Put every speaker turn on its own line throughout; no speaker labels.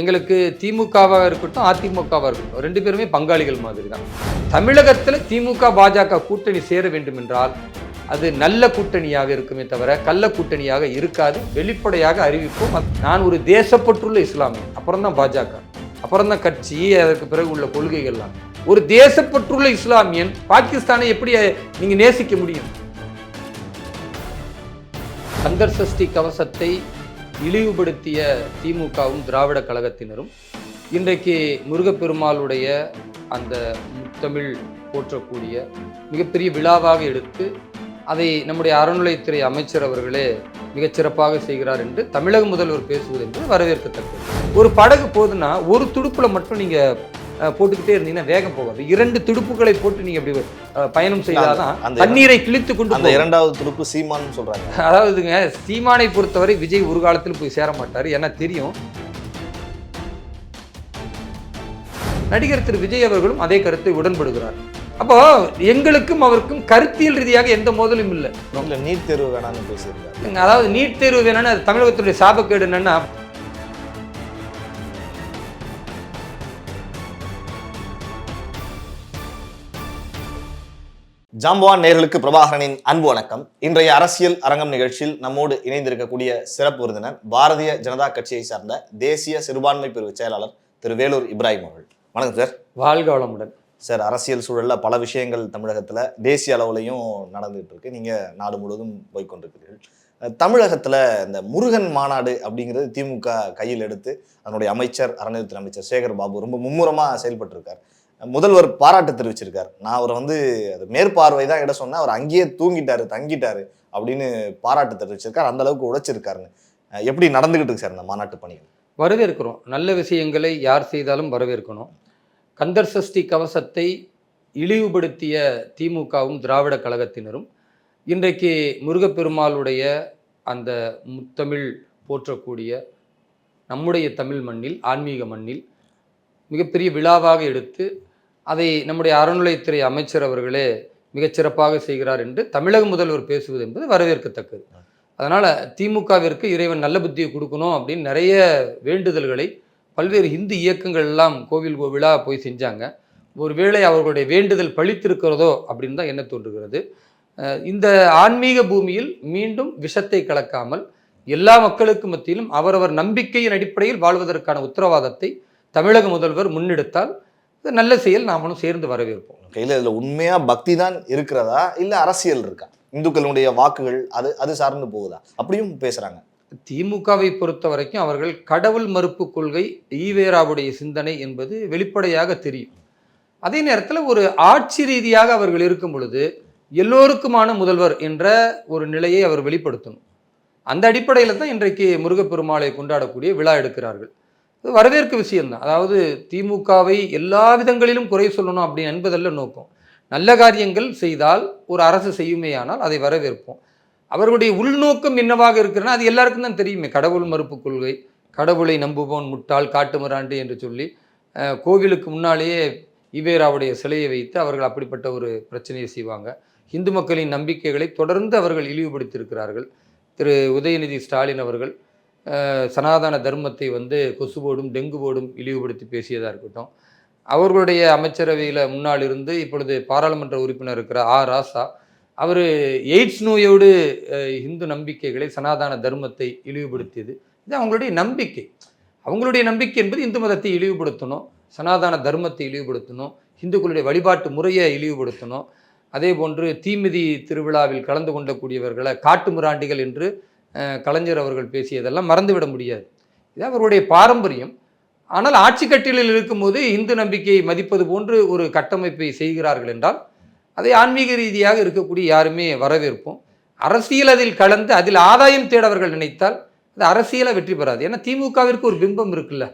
எங்களுக்கு திமுகவாக இருக்கட்டும் அதிமுகவாக இருக்கட்டும் ரெண்டு பேருமே பங்காளிகள் மாதிரி தான் தமிழகத்தில் திமுக பாஜக கூட்டணி சேர வேண்டும் என்றால் அது நல்ல கூட்டணியாக இருக்குமே தவிர கள்ள கூட்டணியாக இருக்காது. வெளிப்படையாக அறிவிப்போம். நான் ஒரு தேசப்பற்றுள்ள இஸ்லாமியன் அப்புறம் தான் பாஜக அப்புறம் தான் கட்சி அதற்கு பிறகு உள்ள கொள்கைகள்லாம். ஒரு தேசப்பற்றுள்ள இஸ்லாமியன் பாகிஸ்தானை எப்படி நீங்கள் நேசிக்க முடியும்? கந்தர் சஷ்டி கவசத்தை இழிவுபடுத்திய திமுகவும் திராவிட கழகத்தினரும் இன்றைக்கு முருகப்பெருமாளுடைய அந்த முத்தமிழ் போற்றக்கூடிய மிகப்பெரிய விழாவாக எடுத்து அதை நம்முடைய அறநிலைத்துறை அமைச்சர் அவர்களே மிகச்சிறப்பாக செய்கிறார் என்று தமிழக முதல்வர் பேசுவது என்று வரவேற்கத்தக்கது. ஒரு படகு போதுன்னா ஒரு துடுப்பில் மட்டும் நீங்கள் போட்டுக்கிட்டே இருந்தீங்கன்னா வேகம் போகாது. இரண்டு துடுப்புகளை போட்டு நீங்க அப்படி பயணம் செய்தாதான் தண்ணீரை கிழித்து கொண்டு
அந்த. இரண்டாவது துடுப்பு சீமான்னு சொல்றாங்க.
அதாவதுங்க சீமானை பொறுத்தவரை விஜய் ஒரு காலத்தில் போய் சேர மாட்டார். ஏன்னா தெரியும் நடிகர் திரு விஜய் அவர்களும் அதே கருத்தை உடன்படுகிறார். அப்போ எங்களுக்கும் அவருக்கும் கருத்தியல் ரீதியாக எந்த மோதலும் இல்லை.
இல்ல நீட் தேர்வு வேணாம்னு பேசியிருக்காரு.
அதாவது நீட் தேர்வு வேணும்னு அது தமிழகத்துடைய சாபக்கேடு என்னன்னா
ஜாம்பவான் நேர்களுக்கு பிரபாகரனின் அன்பு வணக்கம். இன்றைய அரசியல் அரங்கம் நிகழ்ச்சியில் நம்மோடு இணைந்திருக்கக்கூடிய சிறப்பு விருந்தினர் பாரதிய ஜனதா கட்சியை சார்ந்த தேசிய சிறுபான்மை பிரிவு செயலாளர் திரு வேலூர் இப்ராஹிம் அவர்கள். வணக்கம் சார்.
வாழ்க வளமுடன்.
சார் அரசியல் சூழல்ல பல விஷயங்கள் தமிழகத்துல தேசிய அளவுலையும் நடந்துகிட்டு இருக்கு நீங்க நாடு முழுவதும் போய்க்கொண்டிருக்கிறீர்கள். அஹ் தமிழகத்துல இந்த முருகன் மாநாடு அப்படிங்கிறது திமுக கையில் எடுத்து அதனுடைய அமைச்சர் அறநிலையத்துறை அமைச்சர் சேகர் பாபு ரொம்ப மும்முரமா செயல்பட்டு இருக்கார் முதல்வர் பாராட்டு தெரிவிச்சிருக்கார். நான் அவரை வந்து அது மேற்பார்வை தான் இட சொன்னேன். அவர் அங்கேயே தூங்கிட்டாரு தங்கிட்டாரு அப்படின்னு பாராட்டு தெரிவிச்சிருக்கார். அந்த அளவுக்கு உழைச்சிருக்காருன்னு எப்படி நடந்துகிட்டு இருக்கு சார் இந்த மாநாட்டு பணிகள்?
வரவேற்கிறோம். நல்ல விஷயங்களை யார் செய்தாலும் வரவேற்கணும். கந்தர் சஷ்டி கவசத்தை இழிவுபடுத்திய திமுகவும் திராவிட கழகத்தினரும் இன்றைக்கு முருகப்பெருமாளுடைய அந்த முத்தமிழ் போற்றக்கூடிய நம்முடைய தமிழ் மண்ணில் ஆன்மீக மண்ணில் மிகப்பெரிய விழாவாக எடுத்து அதை நம்முடைய அறநிலைத்துறை அமைச்சர் அவர்களே மிகச்சிறப்பாக செய்கிறார் என்று தமிழக முதல்வர் பேசுவது என்பது வரவேற்கத்தக்கது. அதனால் திமுகவிற்கு இறைவன் நல்ல புத்தியை கொடுக்கணும் அப்படின்னு நிறைய வேண்டுதல்களை பல்வேறு இந்து இயக்கங்கள் எல்லாம் கோவில் கோவிலாக போய் செஞ்சாங்க. ஒருவேளை அவர்களுடைய வேண்டுதல் பழித்திருக்கிறதோ அப்படின்னு தான் என்ன தோன்றுகிறது. இந்த ஆன்மீக பூமியில் மீண்டும் விஷத்தை கலக்காமல் எல்லா மக்களுக்கு மத்தியிலும் அவரவர் நம்பிக்கையின் அடிப்படையில் வாழ்வதற்கான உத்தரவாதத்தை தமிழக முதல்வர் முன்னெடுத்தால் நல்ல செயல் நாமளும் சேர்ந்து வரவேற்போம்.
கையில இதுல உண்மையா பக்தி தான் இருக்கிறதா? இல்ல அரசியல் இருக்கா? இந்துக்களுடைய வாக்குகள் அது அது சார்ந்து போகுதா? அப்படியும் பேசுறாங்க.
திமுகவை பொறுத்த வரைக்கும் அவர்கள் கடவுள் மறுப்பு கொள்கை ஈவேராவுடைய சிந்தனை என்பது வெளிப்படையாக தெரியும். அதே நேரத்தில் ஒரு ஆட்சி ரீதியாக அவர்கள் இருக்கும் பொழுது எல்லோருக்குமான முதல்வர் என்ற ஒரு நிலையை அவர் வெளிப்படுத்தணும். அந்த அடிப்படையில் தான் இன்றைக்கு முருகப்பெருமாளை கொண்டாடக்கூடிய விழா எடுக்கிறார்கள். வரவேற்க விஷயம்தான். அதாவது திமுகவை எல்லா விதங்களிலும் குறை சொல்லணும் அப்படி என்பதல்ல நோக்கம். நல்ல காரியங்கள் செய்தால் ஒரு அரசு செய்யுமேயானால் அதை வரவேற்போம். அவர்களுடைய உள்நோக்கம் என்னவாக இருக்கிறனா அது எல்லாருக்கும் தான் தெரியுமே. கடவுள் மறுப்பு கொள்கை கடவுளை நம்புவோன் முட்டாள் காட்டுமிராண்டு என்று சொல்லி கோவிலுக்கு முன்னாலேயே ஈவேராவுடைய சிலையை வைத்து அவர்கள் அப்படிப்பட்ட ஒரு பிரச்சனையை செய்வாங்க. இந்து மக்களின் நம்பிக்கைகளை தொடர்ந்து அவர்கள் இழிவுபடுத்தியிருக்கிறார்கள். திரு. உதயநிதி ஸ்டாலின் அவர்கள் சனாதன தர்மத்தை வந்து கொசுவோடும் டெங்குவோடும் இழிவுபடுத்தி பேசியதாக இருக்கட்டும். அவர்களுடைய அமைச்சரவையில் முன்னால் இருந்து இப்பொழுது பாராளுமன்ற உறுப்பினர் இருக்கிற ஆ ராசா அவர் எய்ட்ஸ் நோயோடு இந்து நம்பிக்கைகளை சனாதன தர்மத்தை இழிவுபடுத்தியது. இது அவங்களுடைய நம்பிக்கை. அவங்களுடைய நம்பிக்கை என்பது இந்து மதத்தை இழிவுபடுத்தணும் சனாதன தர்மத்தை இழிவுபடுத்தணும் இந்துக்களுடைய வழிபாட்டு முறையை இழிவுபடுத்தணும். அதே போன்று தீமிதி திருவிழாவில் கலந்து கொண்டக்கூடியவர்களை காட்டு மிராண்டிகள் என்று கலைஞர் அவர்கள் பேசியதெல்லாம் மறந்துவிட முடியாது. இது அவருடைய பாரம்பரியம். ஆனால் ஆட்சி கட்டிலில் இருக்கும்போது இந்து நம்பிக்கையை மதிப்பது போன்று ஒரு கட்டமைப்பை செய்கிறார்கள் என்றால் அதை ஆன்மீக ரீதியாக இருக்கக்கூடிய யாருமே வரவேற்போம். அரசியல் அதில் கலந்து அதில் ஆதாயம் தேடவர்கள் நினைத்தால் அது அரசியலை வெற்றி பெறாது. ஏன்னா திமுகவிற்கு ஒரு பிம்பம் இருக்குல்ல.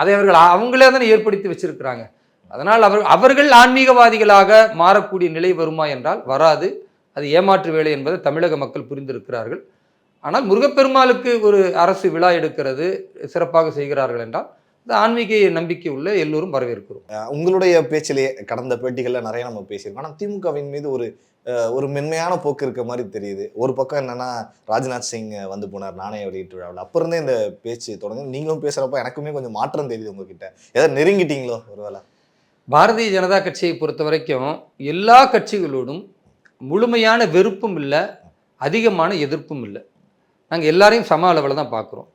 அதை அவர்கள் அவங்களே தானே ஏற்படுத்தி வச்சிருக்கிறாங்க. அதனால் அவர் அவர்கள் ஆன்மீகவாதிகளாக மாறக்கூடிய நிலை வருமா என்றால் வராது. அது ஏமாற்று வேலை என்பதை தமிழக மக்கள் புரிந்திருக்கிறார்கள். ஆனால் முருகப்பெருமாளுக்கு ஒரு அரசு விழா எடுக்கிறது சிறப்பாக செய்கிறார்கள் என்றால் அது ஆன்மீக நம்பிக்கை உள்ள எல்லோரும் வரவேற்கிறோம்.
உங்களுடைய பேச்சிலேயே கடந்த பேட்டிகள்ல நிறைய நம்ம பேசியிருக்கோம். ஆனா திமுகவின் மீது ஒரு ஒரு மென்மையான போக்கு இருக்க மாதிரி தெரியுது. ஒரு பக்கம் என்னன்னா ராஜ்நாத் சிங் வந்து போனார் நாணய வெளியீட்டு விழாவில். அப்ப இருந்தே இந்த பேச்சு தொடங்க நீங்களும் பேசுறப்ப எனக்குமே கொஞ்சம் மாற்றம் தெரியுது உங்ககிட்ட. ஏதாவது நெருங்கிட்டீங்களோ ஒருவேளை?
பாரதிய ஜனதா கட்சியை பொறுத்த வரைக்கும் எல்லா கட்சிகளோடும் முழுமையான வெறுப்பும் இல்லை அதிகமான எதிர்ப்பும் இல்லை. நாங்கள் எல்லாரையும் சம அளவில் தான் பார்க்குறோம்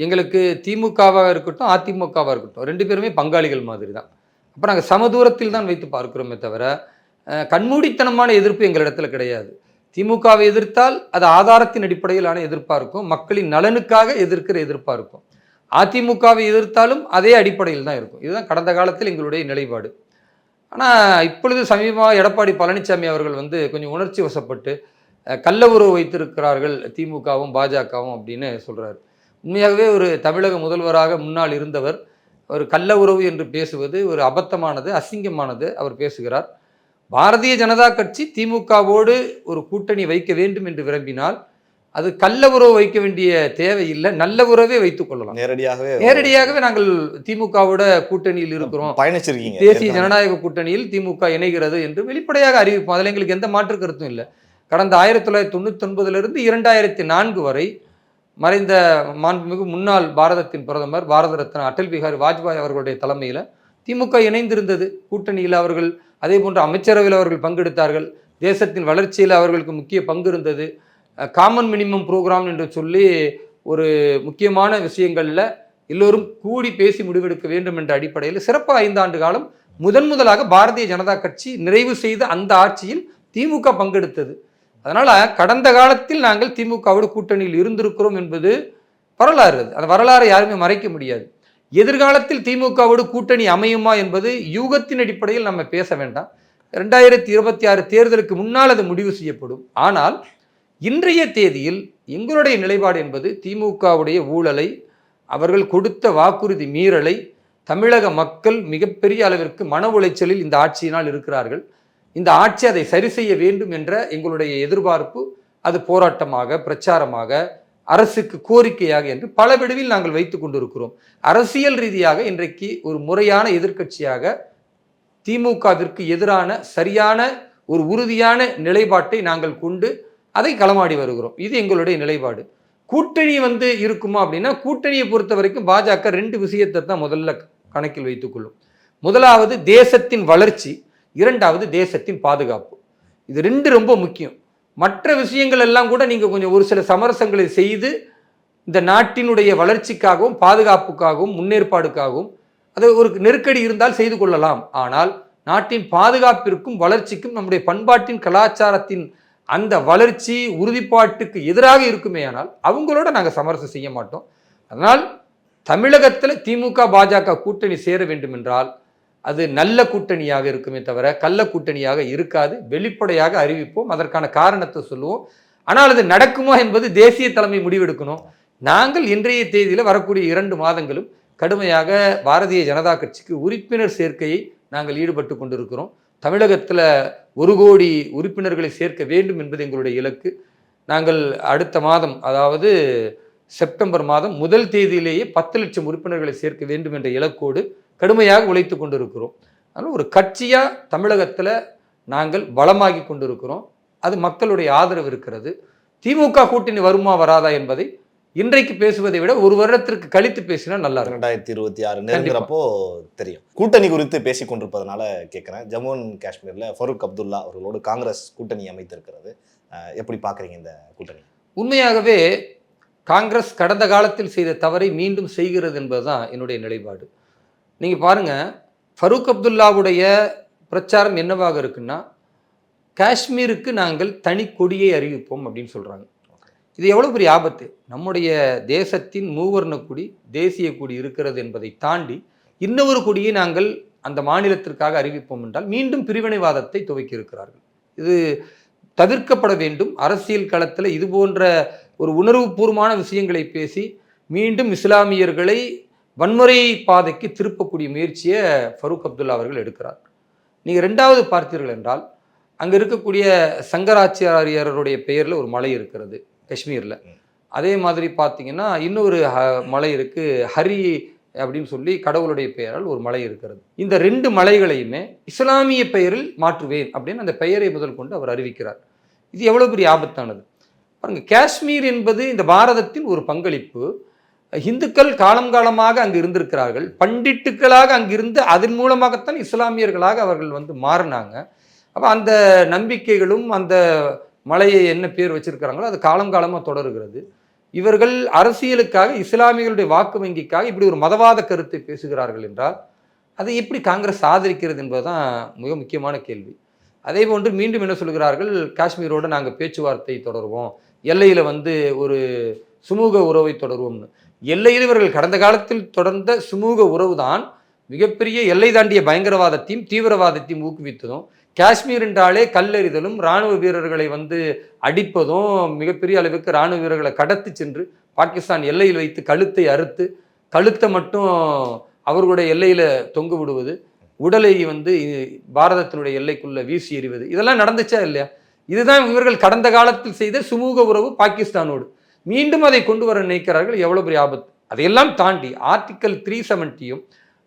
எங்களுக்கு திமுகவாக இருக்கட்டும் அதிமுகவாக இருக்கட்டும் ரெண்டு பேருமே பங்காளிகள் மாதிரி தான் அப்போ நாங்கள் சமதூரத்தில் தான் வைத்து பார்க்குறோமே தவிர கண்மூடித்தனமான எதிர்ப்பு எங்களிடத்தில் கிடையாது. திமுகவை எதிர்த்தால் அது ஆதாரத்தின் அடிப்படையிலான எதிர்ப்பாக இருக்கும். மக்களின் நலனுக்காக எதிர்க்கிற எதிர்ப்பாக இருக்கும். அதிமுகவை எதிர்த்தாலும் அதே அடிப்படையில் தான் இருக்கும். இதுதான் கடந்த காலத்தில் எங்களுடைய நிலைப்பாடு. ஆனால் இப்பொழுது சமீபமாக எடப்பாடி பழனிசாமி அவர்கள் வந்து கொஞ்சம் உணர்ச்சி வசப்பட்டு கள்ள உறவு வைத்திருக்கிறார்கள் திமுகவும் பாஜகவும் அப்படின்னு சொல்கிறார் உண்மையாகவே ஒரு தமிழக முதல்வராக முன்னால் இருந்தவர் ஒரு கள்ள உறவு என்று பேசுவது ஒரு அபத்தமானது அசிங்கமானது அவர் பேசுகிறார். பாரதிய ஜனதா கட்சி திமுகவோடு ஒரு கூட்டணி வைக்க வேண்டும் என்று விரும்பினால் அது கள்ள உறவு வைக்க வேண்டிய தேவையில்லை நல்ல உறவே வைத்துக் கொள்ளலாம்.
நேரடியாகவே
நேரடியாகவே நாங்கள் திமுகவோட கூட்டணியில் இருக்கிறோம்.
பயணிச்சிருக்கீங்க.
தேசிய. ஜனநாயக கூட்டணியில் திமுக இணைகிறது என்று வெளிப்படையாக அறிவிப்போம். அதில் எங்களுக்கு எந்த மாற்று கருத்தும் இல்லை. கடந்த ஆயிரத்தி தொள்ளாயிரத்தி தொண்ணூத்தொன்பதிலிருந்து இரண்டாயிரத்தி நான்கு வரை மறைந்த மாண்புமிகு முன்னாள் பாரதத்தின் பிரதமர் பாரத ரத்னா அடல் பிகாரி வாஜ்பாய் அவர்களுடைய தலைமையில் திமுக இணைந்திருந்தது. கூட்டணியில் அவர்கள் அதே போன்று அமைச்சரவையில் அவர்கள் பங்கெடுத்தார்கள். தேசத்தின் வளர்ச்சியில் அவர்களுக்கு முக்கிய பங்கு இருந்தது. காமன் மினிமம் ப்ரோக்ராம் என்று சொல்லி ஒரு முக்கியமான விஷயங்களில் எல்லோரும் கூடி பேசி முடிவெடுக்க வேண்டும் என்ற அடிப்படையில் சிறப்பாக ஐந்தாண்டு காலம் முதன் முதலாக பாரதிய ஜனதா கட்சி நிறைவு செய்த அந்த ஆட்சியில் திமுக பங்கெடுத்தது. அதனால் கடந்த காலத்தில் நாங்கள் திமுகவோடு கூட்டணியில் இருந்திருக்கிறோம் என்பது வரலாறு அது. அந்த வரலாறை யாருமே மறைக்க முடியாது. எதிர்காலத்தில் திமுகவோடு கூட்டணி அமையுமா என்பது யூகத்தின் அடிப்படையில் நம்ம பேச வேண்டாம். ரெண்டாயிரத்தி இருபத்தி ஆறு தேர்தலுக்கு முன்னால் அது முடிவு செய்யப்படும். ஆனால் இன்றைய தேதியில் எங்களுடைய நிலைப்பாடு என்பது திமுகவுடைய ஊழலை அவர்கள் கொடுத்த வாக்குறுதி மீறலை தமிழக மக்கள் மிகப்பெரிய அளவிற்கு மன உளைச்சலில் இந்த ஆட்சியினால் இருக்கிறார்கள். இந்த ஆட்சி அதை சரி செய்ய வேண்டும் என்ற எங்களுடைய எதிர்பார்ப்பு அது போராட்டமாக பிரச்சாரமாக அரசுக்கு கோரிக்கையாக என்று பல விடுவில் நாங்கள் வைத்துக் கொண்டிருக்கிறோம். அரசியல் ரீதியாக இன்றைக்கு ஒரு முறையான எதிர்க்கட்சியாக திமுகவிற்கு எதிரான சரியான ஒரு உறுதியான நிலைப்பாட்டை நாங்கள் கொண்டு அதை களமாடி வருகிறோம். இது எங்களுடைய நிலைப்பாடு. கூட்டணி வந்து இருக்குமா அப்படின்னா கூட்டணியை பொறுத்த வரைக்கும் பாஜக ரெண்டு விஷயத்தை தான் முதல்ல கணக்கில் வைத்துக்கொள்ளும் முதலாவது தேசத்தின் வளர்ச்சி இரண்டாவது தேசத்தின் பாதுகாப்பு. இது ரெண்டு ரொம்ப முக்கியம். மற்ற விஷயங்கள் எல்லாம் கூட நீங்கள் கொஞ்சம் ஒரு சில சமரசங்களை செய்து இந்த நாட்டினுடைய வளர்ச்சிக்காகவும் பாதுகாப்புக்காகவும் முன்னேற்பாடுக்காகவும் அது ஒரு நெருக்கடி இருந்தால் செய்து கொள்ளலாம். ஆனால் நாட்டின் பாதுகாப்பிற்கும் வளர்ச்சிக்கும் நம்முடைய பண்பாட்டின் கலாச்சாரத்தின் அந்த வளர்ச்சி உறுதிப்பாட்டுக்கு எதிராக இருக்குமேயானால் அவங்களோட நாங்கள் சமரசம் செய்ய மாட்டோம். அதனால் தமிழகத்தில் திமுக பாஜக கூட்டணி சேர வேண்டும் என்றால் அது நல்ல கூட்டணியாக இருக்குமே தவிர கள்ள கூட்டணியாக இருக்காது. வெளிப்படையாக அறிவிப்போம். அதற்கான காரணத்தை சொல்லுவோம். ஆனால் அது நடக்குமா என்பது தேசிய தலைமை முடிவெடுக்கணும். நாங்கள் இன்றைய தேதியில் வரக்கூடிய இரண்டு மாதங்களும் கடுமையாக பாரதிய ஜனதா கட்சிக்கு உறுப்பினர் சேர்க்கையை நாங்கள் ஈடுபட்டு கொண்டிருக்கிறோம். தமிழகத்தில் ஒரு கோடி உறுப்பினர்களை சேர்க்க வேண்டும் என்பது எங்களுடைய இலக்கு. நாங்கள் அடுத்த மாதம் அதாவது செப்டம்பர் மாதம் முதல் தேதியிலேயே பத்து லட்சம் உறுப்பினர்களை சேர்க்க வேண்டும் என்ற இலக்கோடு கடுமையாக உழைத்து கொண்டிருக்கிறோம். அதனால் ஒரு கட்சியாக தமிழகத்தில் நாங்கள் பலமாகி கொண்டிருக்கிறோம். அது மக்களுடைய ஆதரவு இருக்கிறது. திமுக கூட்டணி வருமா வராதா என்பதை இன்றைக்கு பேசுவதை விட ஒரு வருடத்திற்கு கழித்து பேசினா நல்லா இருக்கும்.
ரெண்டாயிரத்தி இருபத்தி ஆறு நெருங்குறப்போ தெரியும். கூட்டணி குறித்து பேசிக் கொண்டிருப்பதனால கேட்கிறேன் ஜம்மு அண்ட் காஷ்மீர்ல ஃபரூக் அப்துல்லா அவர்களோடு காங்கிரஸ் கூட்டணி அமைத்திருக்கிறது. எப்படி பாக்குறீங்க இந்த கூட்டணி?
உண்மையாகவே காங்கிரஸ் கடந்த காலத்தில் செய்த தவறை மீண்டும் செய்கிறது என்பதுதான் என்னுடைய நிலைப்பாடு. நீங்கள் பாருங்க ஃபரூக் அப்துல்லாவுடைய பிரச்சாரம் என்னவாக இருக்குன்னா காஷ்மீருக்கு நாங்கள் தனி கொடியை அறிவிப்போம் அப்படின்னு சொல்கிறாங்க இது எவ்வளோ பெரிய ஆபத்து? நம்முடைய தேசத்தின் மூவர்ண கொடி தேசிய கொடி இருக்கிறது என்பதை தாண்டி இன்னொரு கொடியை நாங்கள் அந்த மாநிலத்திற்காக அறிவிப்போம் என்றால் மீண்டும் பிரிவினைவாதத்தை துவக்கி இருக்கிறார்கள். இது தவிர்க்கப்பட வேண்டும். அரசியல் களத்தில் இது போன்ற ஒரு உணர்வுபூர்வமான விஷயங்களை பேசி மீண்டும் இஸ்லாமியர்களை வன்முறை பாதைக்கு திருப்பக்கூடிய முயற்சியை ஃபரூக் அப்துல்லா அவர்கள் எடுக்கிறார். நீங்கள் ரெண்டாவது பார்த்தீர்கள் என்றால் அங்கே இருக்கக்கூடிய சங்கராச்சாரியருடைய பெயரில் ஒரு மலை இருக்கிறது காஷ்மீரில். அதே மாதிரி பார்த்தீங்கன்னா இன்னொரு ஹ- மலை இருக்குது ஹரி அப்படின்னு சொல்லி கடவுளுடைய பெயரால் ஒரு மலை இருக்கிறது. இந்த ரெண்டு மலைகளையுமே இஸ்லாமிய பெயரில் மாற்றுவேன் அப்படின்னு அந்த பெயரை முதல் கொண்டு அவர் அறிவிக்கிறார். இது எவ்வளோ பெரிய ஆபத்தானது? பாருங்க காஷ்மீர் என்பது இந்த பாரதத்தின் ஒரு பங்களிப்பு இந்துக்கள் காலம் காலமாக அங்கு இருந்திருக்கிறார்கள். பண்டிட்டுக்களாக அங்கிருந்து அதன் மூலமாகத்தான் இஸ்லாமியர்களாக அவர்கள் வந்து மாறினாங்க. அப்போ அந்த நம்பிக்கைகளும் அந்த மலையை என்ன பேர் வச்சிருக்கிறாங்களோ அது காலம் காலமாக தொடருகிறது. இவர்கள் அரசியலுக்காக இஸ்லாமியர்களுடைய வாக்கு வங்கிக்காக இப்படி ஒரு மதவாத கருத்தை பேசுகிறார்கள் என்றால் அதை எப்படி காங்கிரஸ் ஆதரிக்கிறது என்பதுதான் மிக முக்கியமான கேள்வி. அதே போன்று மீண்டும் என்ன சொல்கிறார்கள்? காஷ்மீரோடு நாங்கள் பேச்சுவார்த்தை தொடருவோம். எல்லையில் வந்து ஒரு சுமூக உறவை தொடருவோம்னு. எல்லையில் இவர்கள் கடந்த காலத்தில் தொடர்ந்த சுமூக உறவு தான் மிகப்பெரிய எல்லை தாண்டிய பயங்கரவாதத்தையும் தீவிரவாதத்தையும் ஊக்குவித்ததும் காஷ்மீர் என்றாலே கல்லெறிதலும் இராணுவ வீரர்களை வந்து அடிப்பதும் மிகப்பெரிய அளவுக்கு இராணுவ வீரர்களை கடத்தி சென்று பாகிஸ்தான் எல்லையில் வைத்து கழுத்தை அறுத்து கழுத்தை மட்டும் அவர்களுடைய எல்லையில் தொங்க விடுவது உடலை வந்து பாரதத்தினுடைய எல்லைக்குள்ள வீசி எறிவது இதெல்லாம் நடந்துச்சா இல்லையா? இதுதான் இவர்கள் கடந்த காலத்தில் செய்த சுமூக உறவு பாகிஸ்தானோடு. மீண்டும் அதை கொண்டு வர நினைக்கிறார்கள் எவ்வளவு பெரிய ஆபத்து. அதையெல்லாம் தாண்டி ஆர்டிக்கல் த்ரீ செவன்ட்டியும்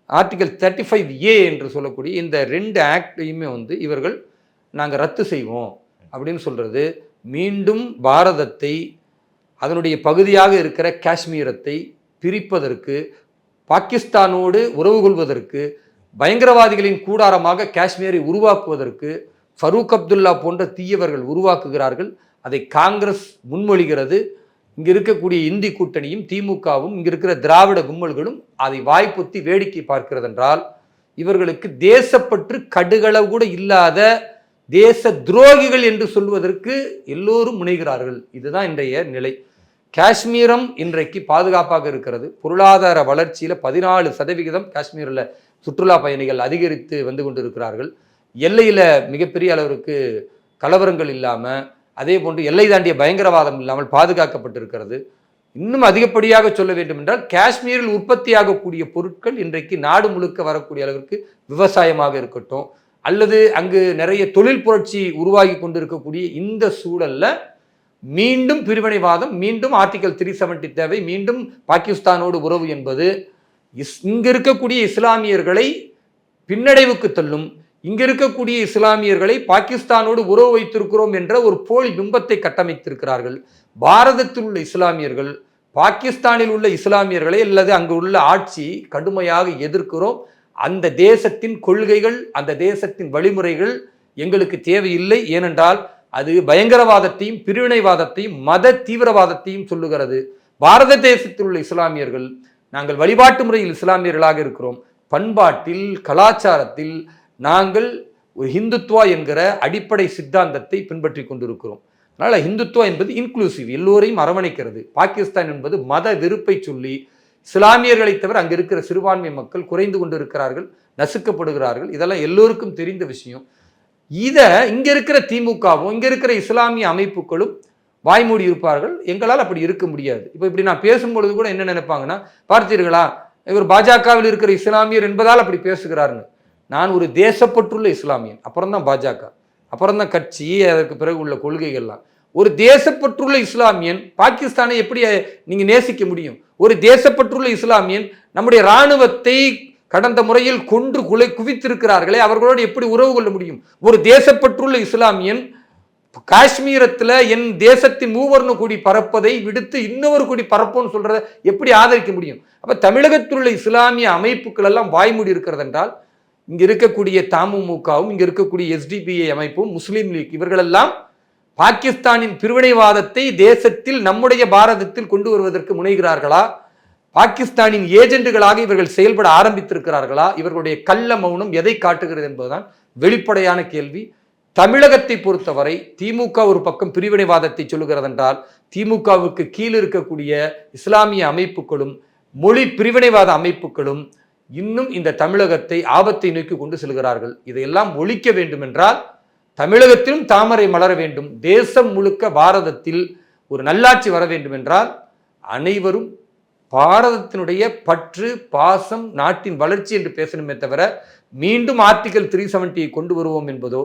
ஆர்டிக்கல் தேர்ட்டி ஃபைவ் ஏ என்று சொல்லக்கூடிய இந்த ரெண்டு ஆக்டையுமே வந்து இவர்கள் நாங்கள் ரத்து செய்வோம் அப்படின்னு சொல்கிறது மீண்டும் பாரதத்தை அதனுடைய பகுதியாக இருக்கிற காஷ்மீரத்தை பிரிப்பதற்கு பாகிஸ்தானோடு உறவு கொள்வதற்கு பயங்கரவாதிகளின் கூடாரமாக காஷ்மீரை உருவாக்குவதற்கு ஃபரூக் அப்துல்லா போன்ற தீயவர்கள் உருவாக்குகிறார்கள். அதை காங்கிரஸ் முன்மொழிகிறது. இங்கே இருக்கக்கூடிய இந்தி கூட்டணியும் திமுகவும் இங்கே இருக்கிற திராவிட கும்பல்களும் அதை வாய்ப்புத்தி வேடிக்கை பார்க்கிறதென்றால் இவர்களுக்கு தேசப்பற்று கடுகளவு கூட இல்லாத தேச துரோகிகள் என்று சொல்வதற்கு எல்லோரும் முனைகிறார்கள். இதுதான் இன்றைய நிலை. காஷ்மீரம் இன்றைக்கு பாதுகாப்பாக இருக்கிறது. பொருளாதார வளர்ச்சியில் பதினாலு சதவிகிதம் காஷ்மீரில் சுற்றுலா பயணிகள் அதிகரித்து வந்து கொண்டிருக்கிறார்கள். எல்லையில் மிகப்பெரிய அளவிற்கு கலவரங்கள் இல்லாமல் அதே போன்று எல்லை தாண்டிய பயங்கரவாதம் இல்லாமல் பாதுகாக்கப்பட்டிருக்கிறது. இன்னும் அதிகப்படியாக சொல்ல வேண்டும் என்றால் காஷ்மீரில் உற்பத்தியாகக்கூடிய பொருட்கள் இன்றைக்கு நாடு முழுக்க வரக்கூடிய அளவிற்கு விவசாயமாக இருக்கட்டும் அல்லது அங்கு நிறைய தொழில் புரட்சி உருவாகி கொண்டிருக்கக்கூடிய இந்த சூழல்ல மீண்டும் பிரிவினைவாதம் மீண்டும் ஆர்டிகல் த்ரீ செவன்டி தேவை மீண்டும் பாகிஸ்தானோடு உறவு என்பது இஸ் இங்கு இருக்கக்கூடிய இஸ்லாமியர்களை பின்னடைவுக்கு தள்ளும் இங்க இருக்கக்கூடிய இஸ்லாமியர்களை பாகிஸ்தானோடு உறவு வைத்திருக்கிறோம் என்ற ஒரு போலி பிம்பத்தை கட்டமைத்திருக்கிறார்கள். பாரதத்தில் உள்ள இஸ்லாமியர்கள் பாகிஸ்தானில் உள்ள இஸ்லாமியர்களை அல்லது அங்கு உள்ள ஆட்சி கடுமையாக எதிர்க்கிறோம். அந்த தேசத்தின் கொள்கைகள் அந்த தேசத்தின் வழிமுறைகள் எங்களுக்கு தேவையில்லை. ஏனென்றால் அது பயங்கரவாதத்தையும் பிரிவினைவாதத்தையும் மத தீவிரவாதத்தையும் சொல்லுகிறது. பாரத தேசத்தில் உள்ள இஸ்லாமியர்கள் நாங்கள் வழிபாட்டு முறையில் இஸ்லாமியர்களாக இருக்கிறோம். பண்பாட்டில் கலாச்சாரத்தில் நாங்கள் ஒரு ஹிந்துத்வா என்கிற அடிப்படை சித்தாந்தத்தை பின்பற்றி கொண்டிருக்கிறோம். அதனால் ஹிந்துத்வா என்பது இன்க்ளூசிவ் எல்லோரையும் அரவணைக்கிறது. பாகிஸ்தான் என்பது மத வெறுப்பை சொல்லி இஸ்லாமியர்களை தவிர அங்கே இருக்கிற சிறுபான்மை மக்கள் குறைந்து கொண்டிருக்கிறார்கள் நசுக்கப்படுகிறார்கள். இதெல்லாம் எல்லோருக்கும் தெரிந்த விஷயம். இதை இங்கே இருக்கிற திமுகவும் இங்கே இருக்கிற இஸ்லாமிய அமைப்புகளும் வாய்மூடி இருப்பார்கள். எங்களால் அப்படி இருக்க முடியாது. இப்போ இப்படி நான் பேசும்பொழுது கூட என்ன நினைப்பாங்கன்னா பார்த்தீர்களா இவர் பாஜகவில் இருக்கிற இஸ்லாமியர் என்பதால் அப்படி பேசுகிறாருங்க நான் ஒரு தேசப்பற்றுள்ள இஸ்லாமியன் அப்புறம் தான் பாஜக அப்புறம் தான் கட்சி அதற்கு பிறகு உள்ள கொள்கைகள்லாம். ஒரு தேசப்பற்றுள்ள இஸ்லாமியன் பாகிஸ்தானை எப்படி நீங்கள் நேசிக்க முடியும்? ஒரு தேசப்பற்றுள்ள இஸ்லாமியன் நம்முடைய இராணுவத்தை கடந்த முறையில் கொன்று குலை குவித்திருக்கிறார்களே அவர்களோடு எப்படி உறவு கொள்ள முடியும்? ஒரு தேசப்பற்றுள்ள இஸ்லாமியன் காஷ்மீரத்தில் என் தேசத்தின் மூவர்ண கொடி பறப்பதை விடுத்து இன்னொரு கொடி பறப்போன்னு சொல்கிறத எப்படி ஆதரிக்க முடியும்? அப்போ தமிழகத்தில் உள்ள இஸ்லாமிய அமைப்புகள் எல்லாம் வாய்மூடி இருக்கிறது என்றால் இங்கே இருக்கக்கூடிய தமுமுகவும் இங்கே இருக்கக்கூடிய எஸ்டிபிஐ அமைப்பும் முஸ்லீம் லீக் இவர்களெல்லாம் பாகிஸ்தானின் பிரிவினைவாதத்தை தேசத்தில் நம்முடைய பாரதத்தில் கொண்டு வருவதற்கு முனைகிறார்களா? பாகிஸ்தானின் ஏஜென்ட்டுகளாக இவர்கள் செயல்பட ஆரம்பித்திருக்கிறார்களா? இவர்களுடைய கள்ள மௌனம் எதை காட்டுகிறது என்பதுதான் வெளிப்படையான கேள்வி. தமிழகத்தை பொறுத்தவரை திமுக ஒரு பக்கம் பிரிவினைவாதத்தை சொல்லுகிறது என்றால் திமுகவுக்கு கீழ் இருக்கக்கூடிய இஸ்லாமிய அமைப்புகளும் மொழி பிரிவினைவாத அமைப்புகளும் இன்னும் இந்த தமிழகத்தை ஆபத்தை நோக்கி கொண்டு செல்கிறார்கள். இதையெல்லாம் ஒழிக்க வேண்டுமென்றால் தமிழகத்திலும் தாமரை மலர வேண்டும். தேசம் முழுக்க பாரதத்தில் ஒரு நல்லாட்சி வர வேண்டுமென்றால் அனைவரும் பாரதத்தினுடைய பற்று பாசம் நாட்டின் வளர்ச்சி என்று பேசணுமே தவிர மீண்டும் ஆர்டிகல் த்ரீ செவன்ட்டியை கொண்டு வருவோம் என்பதோ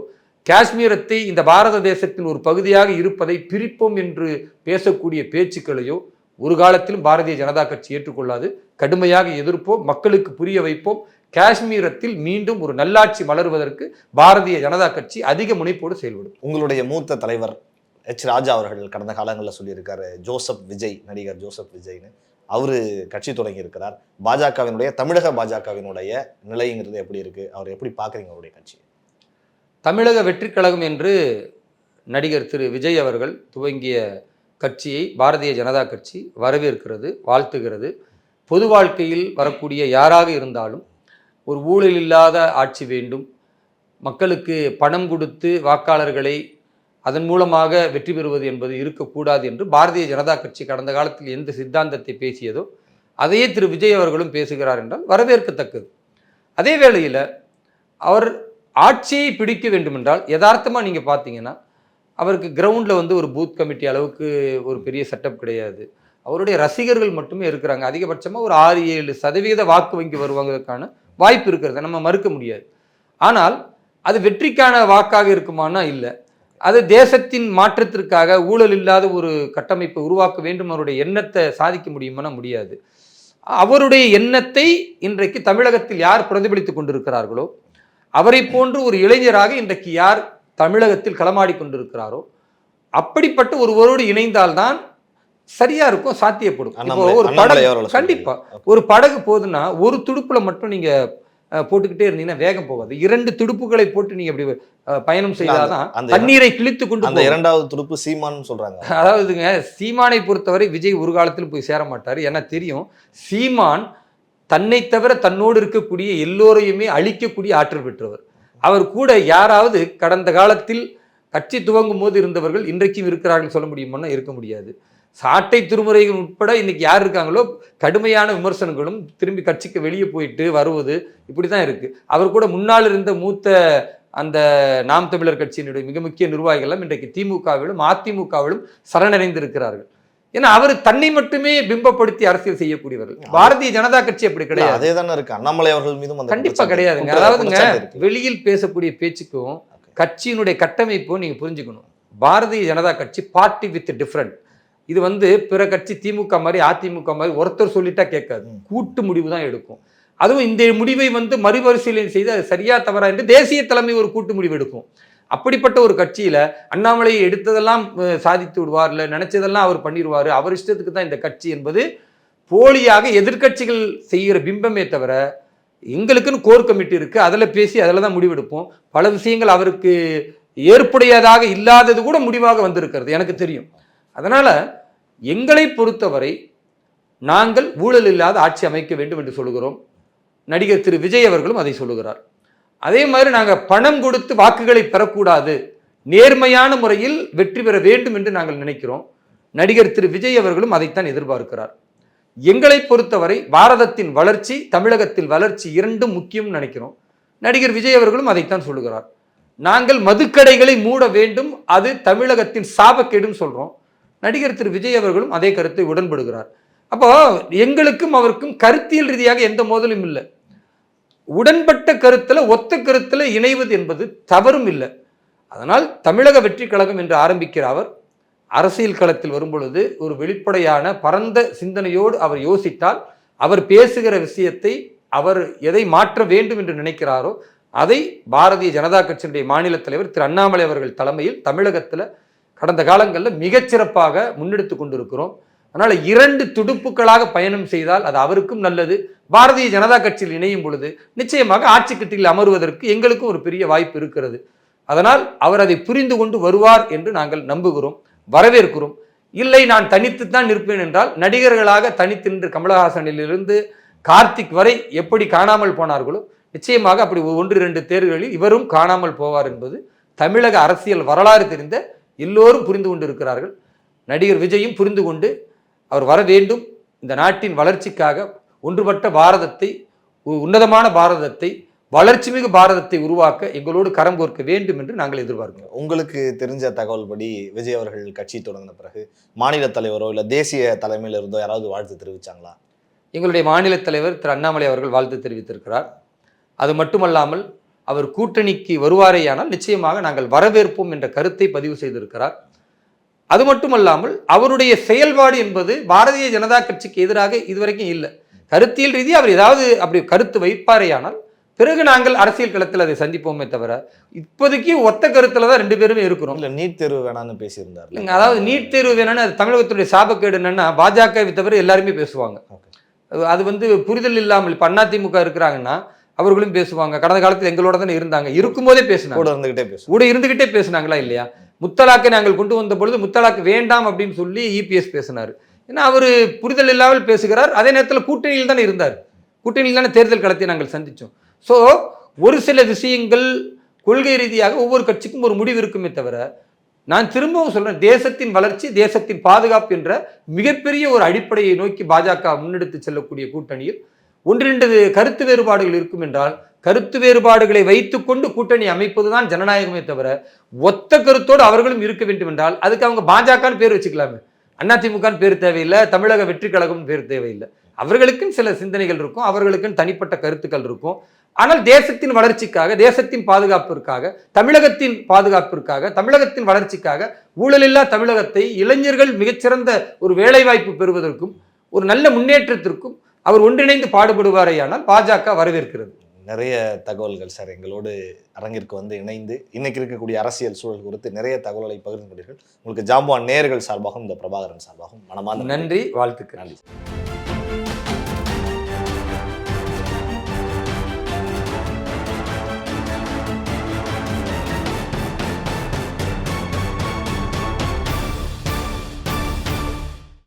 காஷ்மீரத்தை இந்த பாரத தேசத்தின் ஒரு பகுதியாக இருப்பதை பிரிப்போம் என்று பேசக்கூடிய பேச்சுக்களையோ ஒரு காலத்திலும் பாரதிய ஜனதா கட்சி ஏற்றுக்கொள்ளாது. கடுமையாக எதிர்ப்போம் மக்களுக்கு புரிய வைப்போம். காஷ்மீரத்தில் மீண்டும் ஒரு நல்லாட்சி மலர்வதற்கு பாரதிய ஜனதா கட்சி அதிக முனைப்போடு செயல்படும்.
உங்களுடைய மூத்த தலைவர் எச். ராஜா அவர்கள் கடந்த காலங்களில் சொல்லியிருக்காரு ஜோசப் விஜய் நடிகர் ஜோசப் விஜய்னு. அவரு கட்சி தொடங்கி இருக்கிறார். பாஜகவினுடைய தமிழக பாஜகவினுடைய நிலைங்கிறது எப்படி இருக்கு? அவர் எப்படி பாக்குறீங்க அவருடைய கட்சி?
தமிழக வெற்றிக் கழகம் என்று நடிகர் திரு. விஜய் அவர்கள் துவங்கிய கட்சியை பாரதிய ஜனதா கட்சி வரவேற்கிறது வாழ்த்துகிறது. பொது வாழ்க்கையில் வரக்கூடிய யாராக இருந்தாலும் ஒரு ஊழல் இல்லாத ஆட்சி வேண்டும். மக்களுக்கு பணம் கொடுத்து வாக்காளர்களை அதன் மூலமாக வெற்றி பெறுவது என்பது இருக்கக்கூடாது என்று பாரதிய ஜனதா கட்சி கடந்த காலத்தில் எந்த சித்தாந்தத்தை பேசியதோ அதையே திரு. விஜய் அவர்களும் பேசுகிறார் என்றால் வரவேற்கத்தக்கது. அதே வேளையில் அவர் ஆட்சியை பிடிக்க வேண்டுமென்றால் யதார்த்தமாக நீங்கள் பார்த்தீங்கன்னா அவருக்கு கிரவுண்டில் வந்து ஒரு பூத் கமிட்டி அளவுக்கு ஒரு பெரிய செட்டப் கிடையாது. அவருடைய ரசிகர்கள் மட்டுமே இருக்கிறாங்க. அதிகபட்சமாக ஒரு ஆறு ஏழு சதவீத வாக்கு வங்கி வருவாங்கக்கான வாய்ப்பு இருக்கிறத. நம்ம மறுக்க முடியாது. ஆனால் அது வெற்றிக்கான வாக்காக இருக்குமானா இல்லை. அது தேசத்தின் மாற்றத்திற்காக ஊழல் இல்லாத ஒரு கட்டமைப்பை உருவாக்க வேண்டும். அவருடைய எண்ணத்தை சாதிக்க முடியுமானா முடியாது. அவருடைய எண்ணத்தை இன்றைக்கு தமிழகத்தில் யார் பிரதிபலித்துக் கொண்டிருக்கிறார்களோ அவரை போன்று ஒரு இளைஞராக இன்றைக்கு யார் தமிழகத்தில் களமாடி கொண்டிருக்கிறாரோ அப்படிப்பட்ட ஒருவரோடு இணைந்தால்தான் சரியா இருக்கும் சாத்தியப்படும். ஒரு படகு கண்டிப்பா. ஒரு படகு போகுதுன்னா ஒரு துடுப்புல மட்டும் நீங்க போட்டுக்கிட்டே இருந்தீங்கன்னா வேகம் போகாது. இரண்டு துடுப்புகளை போட்டு நீங்க அப்படி பயணம் செய்தாதான் தண்ணீரை கிழித்து கொண்டு
அந்த. இரண்டாவது துடுப்பு சீமான்னு சொல்றாங்க.
அதாவதுங்க சீமானை பொறுத்தவரை விஜய் ஒரு காலத்தில் போய் சேர மாட்டார். ஏன்னா தெரியும் சீமான் தன்னை தவிர தன்னோடு இருக்கக்கூடிய எல்லோரையுமே அழிக்கக்கூடிய ஆற்றல் பெற்றவர். அவர் கூட யாராவது கடந்த காலத்தில் கட்சி துவங்கும் போது இருந்தவர்கள் இன்றைக்கும் இருக்கிறார்கள் சொல்ல முடியுமான்னா இருக்க முடியாது. சாட்டை திருமுறைகள் உட்பட இன்னைக்கு யார் இருக்காங்களோ கடுமையான விமர்சனங்களும் திரும்பி கட்சிக்கு வெளியே போயிட்டு வருவது இப்படி தான் இருக்குது அவர் கூட முன்னால் இருந்த மூத்த அந்த நாம் தமிழர் கட்சியினுடைய மிக முக்கிய நிர்வாகிகளும் இன்றைக்கு திமுகவிலும் அதிமுகவிலும் சரணடைந்திருக்கிறார்கள். ஏன்னா அவர் தன்னை மட்டுமே பிம்பப்படுத்தி அரசியல் செய்யக்கூடியவர்கள். பாரதிய ஜனதா கட்சி அப்படி கிடையாது.
அதே தானே இருக்கு. அண்ணாமலை அவர்கள் மீதும்
கண்டிப்பா கிடையாதுங்க. அதாவதுங்க. வெளியில் பேசக்கூடிய பேச்சுக்கும் கட்சியினுடைய கட்டமைப்பும் நீங்க புரிஞ்சுக்கணும். பாரதிய ஜனதா கட்சி பார்ட்டி வித் டிஃப்ரெண்ட் இது வந்து பிற கட்சி திமுக மாதிரி அதிமுக மாதிரி ஒருத்தர் சொல்லிட்டா கேட்காது. கூட்டு முடிவு தான் எடுக்கும். அதுவும் இந்த முடிவை வந்து மறுபரிசீலனை செய்து அது சரியா தவறா என்று தேசிய தலைமை ஒரு கூட்டு முடிவு எடுக்கும். அப்படிப்பட்ட ஒரு கட்சியில் அண்ணாமலை எடுத்ததெல்லாம் சாதித்து விடுவார் இல்லை நினச்சதெல்லாம் அவர் பண்ணிடுவார். அவர் இஷ்டத்துக்கு தான் இந்த கட்சி என்பது போலியாக எதிர்க்கட்சிகள் செய்கிற பிம்பமே தவிர எங்களுக்குன்னு கோர் கமிட்டி இருக்குது அதில் பேசி அதில் தான் முடிவெடுப்போம். பல விஷயங்கள் அவருக்கு ஏற்புடையதாக இல்லாதது கூட முடிவாக வந்திருக்கிறது. எனக்கு தெரியும். அதனால் எங்களை பொறுத்தவரை நாங்கள் ஊழல் இல்லாத ஆட்சி அமைக்க வேண்டும் என்று சொல்லுகிறோம். நடிகர் திரு. விஜய் அவர்களும் அதை சொல்லுகிறார். அதே மாதிரி நாங்கள் பணம் கொடுத்து வாக்குகளை பெறக்கூடாது. நேர்மையான முறையில் வெற்றி பெற வேண்டும் என்று நாங்கள் நினைக்கிறோம். நடிகர் திரு விஜய் அவர்களும் அதைத்தான் எதிர்பார்க்கிறார். எங்களை பொறுத்தவரை பாரதத்தின் வளர்ச்சி தமிழகத்தில் வளர்ச்சி இரண்டும் முக்கியம் நினைக்கிறோம். நடிகர் விஜய் அவர்களும் அதைத்தான் சொல்லுகிறார். நாங்கள் மதுக்கடைகளை மூட வேண்டும் அது தமிழகத்தின் சாபக்கேடுன்னு சொல்கிறோம் நடிகர் திரு விஜய் அவர்களும் அதே கருத்தை உடன்படுகிறார். அப்போ எங்களுக்கும் அவருக்கும் கருத்தியல் ரீதியாக எந்த மோதலும் இல்லை. உடன்பட்ட கருத்தில் ஒத்த கருத்தில் இணைவது என்பது தவறும் இல்லை. அதனால் தமிழக வெற்றி கழகம் என்று ஆரம்பிக்கிற அவர் அரசியல் களத்தில் வரும்பொழுது ஒரு வெளிப்படையான பரந்த சிந்தனையோடு அவர் யோசித்தால் அவர் பேசுகிற விஷயத்தை அவர் எதை மாற்ற வேண்டும் என்று நினைக்கிறாரோ அதை பாரதிய ஜனதா கட்சியினுடைய மாநில தலைவர் திரு அண்ணாமலை அவர்கள் தலைமையில் தமிழகத்தில் கடந்த காலங்களில் மிகச்சிறப்பாக முன்னெடுத்து கொண்டிருக்கிறோம். அதனால் இரண்டு துடுப்புகளாக பயணம் செய்தால் அது அவருக்கும் நல்லது. பாரதிய ஜனதா கட்சியில் இணையும் பொழுது நிச்சயமாக ஆட்சி கட்டியில் அமர்வதற்கு எங்களுக்கும் ஒரு பெரிய வாய்ப்பு இருக்கிறது. அதனால் அவர் அதை புரிந்து கொண்டு வருவார் என்று நாங்கள் நம்புகிறோம் வரவேற்கிறோம். இல்லை நான் தனித்துத்தான் நிற்பேன் என்றால் நடிகர்களாக தனித்து நின்று கமலஹாசனிலிருந்து கார்த்திக் வரை எப்படி காணாமல் போனார்களோ நிச்சயமாக அப்படி ஒன்று இரண்டு தேர்தல்களில் இவரும் காணாமல் போவார் என்பது தமிழக அரசியல் வரலாறு தெரிந்த எல்லோரும் புரிந்து கொண்டு இருக்கிறார்கள் நடிகர் விஜயும் புரிந்து கொண்டு அவர் வர வேண்டும். இந்த நாட்டின் வளர்ச்சிக்காக ஒன்றுபட்ட பாரதத்தை உன்னதமான பாரதத்தை வளர்ச்சிமிகு பாரதத்தை உருவாக்க எங்களோடு கரம் கோர்க்க வேண்டும் என்று நாங்கள் எதிர்பார்க்கிறோம்.
உங்களுக்கு தெரிஞ்ச தகவல் படி விஜய் அவர்கள் கட்சி தொடங்கின பிறகு மாநில தலைவரோ இல்ல தேசிய தலைமையில இருந்தோ யாராவது வாழ்த்து தெரிவிச்சாங்களா?
எங்களுடைய மாநில தலைவர் திரு அண்ணாமலை அவர்கள் வாழ்த்து தெரிவித்திருக்கிறார். அது மட்டுமல்லாமல் அவர் கூட்டணிக்கு வருவாரேயானால் நிச்சயமாக நாங்கள் வரவேற்போம் என்ற கருத்தை பதிவு செய்திருக்கிறார். அது மட்டுமல்லாமல் அவருடைய செயல்பாடு என்பது பாரதிய ஜனதா கட்சிக்கு எதிராக இதுவரைக்கும் இல்லை. கருத்தியல் ரீதியாக அவர் ஏதாவது அப்படி கருத்து வைப்பாரேயானால் பிறகு நாங்கள் அரசியல் களத்தில் அதை சந்திப்போமே தவிர இப்போதைக்கு ஒத்த கருத்துல தான் ரெண்டு பேருமே இருக்கிறோம்.
இல்ல நீட் தேர்வு வேணாம்னு பேசியிருந்தார்
இல்லைங்க அதாவது நீட் தேர்வு வேணும்னு அது தமிழகத்துடைய சாபக்கேடு என்னன்னா பாஜகவை தவிர எல்லாருமே பேசுவாங்க. அது வந்து புரிதல் இல்லாமல் இப்போ அதிமுக இருக்கிறாங்கன்னா அவர்களும் பேசுவாங்க. கடந்த காலத்தில் எங்களோட தானே இருந்தாங்க. இருக்கும்போதே பேசினாங்க.
கூட இருந்துகிட்டே பேசுவோம்
கூட இருந்துகிட்டே பேசுனாங்களா இல்லையா? முத்தலாக்கை நாங்கள் கொண்டு வந்த பொழுது முத்தலாக்கு வேண்டாம் அப்படின்னு சொல்லி இபிஎஸ் பேசினார். ஏன்னா அவர் புரிதல் இல்லாமல் பேசுகிறார். அதே நேரத்தில் கூட்டணியில் தானே இருந்தார். கூட்டணியில் தானே தேர்தல் களத்தை நாங்கள் சந்தித்தோம் ஸோ ஒரு சில விஷயங்கள் கொள்கை ரீதியாக ஒவ்வொரு கட்சிக்கும் ஒரு முடிவு இருக்குமே தவிர நான் திரும்பவும் சொல்கிறேன் தேசத்தின் வளர்ச்சி தேசத்தின் பாதுகாப்பு என்ற மிகப்பெரிய ஒரு அடிப்படையை நோக்கி பாஜக முன்னெடுத்து செல்லக்கூடிய கூட்டணியில் ஒன்றிரண்டு கருத்து வேறுபாடுகள் இருக்கும் என்றால் கருத்து வேறுபாடுகளை வைத்துக்கொண்டு கூட்டணி அமைப்பதுதான் ஜனநாயகமே தவிர ஒத்த கருத்தோடு அவர்களும் இருக்க வேண்டும் என்றால் அதுக்கு அவங்க பாஜகன்னு பேர் வச்சுக்கலாமே. அதிமுகன்னு பேர் தேவையில்லை தமிழக வெற்றி கழகம்னு பேர் தேவையில்லை. அவர்களுக்குன்னு சில சிந்தனைகள் இருக்கும் அவர்களுக்குன்னு தனிப்பட்ட கருத்துக்கள் இருக்கும். ஆனால் தேசத்தின் வளர்ச்சிக்காக தேசத்தின் பாதுகாப்பிற்காக தமிழகத்தின் பாதுகாப்பிற்காக தமிழகத்தின் வளர்ச்சிக்காக ஊழலில்லா தமிழகத்தை இளைஞர்கள் மிகச்சிறந்த ஒரு வேலைவாய்ப்பு பெறுவதற்கும் ஒரு நல்ல முன்னேற்றத்திற்கும் அவர் ஒன்றிணைந்து பாடுபடுவாரேயானால் பாஜக வரவேற்கிறது.
நிறைய தகவல்கள் சார் எங்களோடு அரங்கிற்கு வந்து இணைந்து இன்னைக்கு இருக்கக்கூடிய அரசியல் சூழல் குறித்து நிறைய தகவல்களை பகிர்ந்து கொண்டீர்கள். உங்களுக்கு ஜாம்பவான் நேயர்கள் சார்பாகவும் இந்த பிரபாகரன் சார்பாகவும் மனமார்ந்த
நன்றி வாழ்த்துக்கள்.
நன்றி